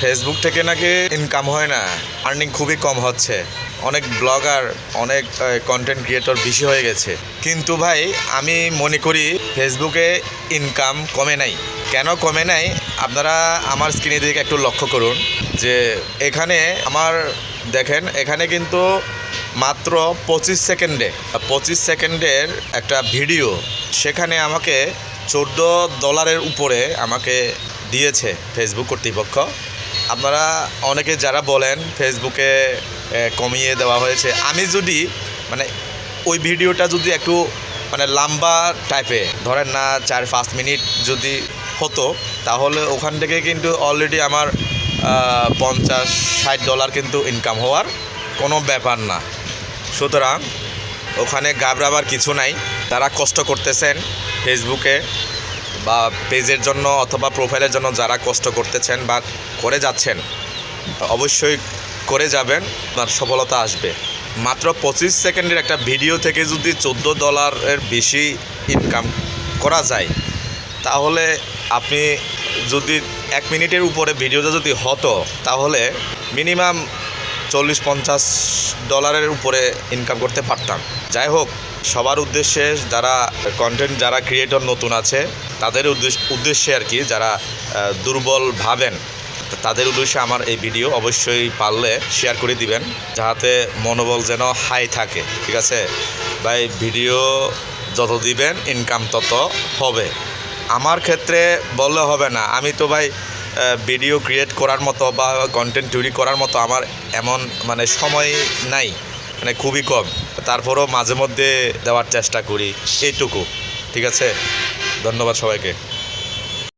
Facebook থেকে নাকি income হয় না আর্নিং খুবই কম হচ্ছে। অনেক ব্লগার অনেক কন্টেন্ট ক্রিয়েটর বেশি হয়ে গেছে। কিন্তু ভাই, আমি মনে করি ফেসবুকে ইনকাম কমে নাই। কেন কমে নাই? আপনারা আমার স্ক্রিনের দিকে একটু লক্ষ্য করুন যে এখানে আমার, দেখেন, এখানে কিন্তু মাত্র পঁচিশ সেকেন্ডে পঁচিশ সেকেন্ডের একটা ভিডিও সেখানে আমাকে চোদ্দ ডলারের উপরে আমাকে দিয়েছে ফেসবুক কর্তৃপক্ষ। আপনারা অনেকে যারা বলেন ফেসবুকে কমিয়ে দেওয়া হয়েছে, আমি যদি মানে ওই ভিডিওটা যদি একটু মানে লম্বা টাইপে ধরেন না চার পাঁচ মিনিট যদি হতো, তাহলে ওখান থেকে কিন্তু অলরেডি আমার পঞ্চাশ, ষাট ডলার কিন্তু ইনকাম হওয়ার কোনো ব্যাপার না। সুতরাং, ওখানে ঘাবড়াবার কিছু নাই, তারা কষ্ট করতেছেন ফেসবুকে। বা পেজের জন্য অথবা প্রোফাইলের জন্য যারা কষ্ট করতেছেন বা করে যাচ্ছেন, অবশ্যই করে যাবেন, আপনার সফলতা আসবে। মাত্র পঁচিশ সেকেন্ডের একটা ভিডিও থেকে যদি চোদ্দ ডলারের বেশি ইনকাম করা যায়, তাহলে আপনি যদি এক মিনিটের উপরে ভিডিওটা যদি হতো, তাহলে মিনিমাম চল্লিশ পঞ্চাশ ডলারের উপরে ইনকাম করতে পারতাম। যাই হোক, সবার উদ্দেশ্যে যারা কন্টেন্ট যারা ক্রিয়েটর নতুন আছে, তাদের উদ্দেশ্য আর কি যারা দুর্বল ভাবেন, তাদের উদ্দেশ্যে আমার এই ভিডিও অবশ্যই পারলে শেয়ার করে দিবেন, যাহাতে মনোবল যেন হাই থাকে, ঠিক আছে? ভাই ভিডিও যত দিবেন ইনকাম তত হবে। আমার ক্ষেত্রে বললে হবে না। আমি তো ভাই ভিডিও ক্রিয়েট করার মতো বা কন্টেন্ট তৈরি করার মতো আমার এমন মানে সময় নাই মানে খুবই কম। তারপরও মাঝে মধ্যে দেওয়ার চেষ্টা করি, এইটুকু। ঠিক আছে? ধন্যবাদ সবাইকে।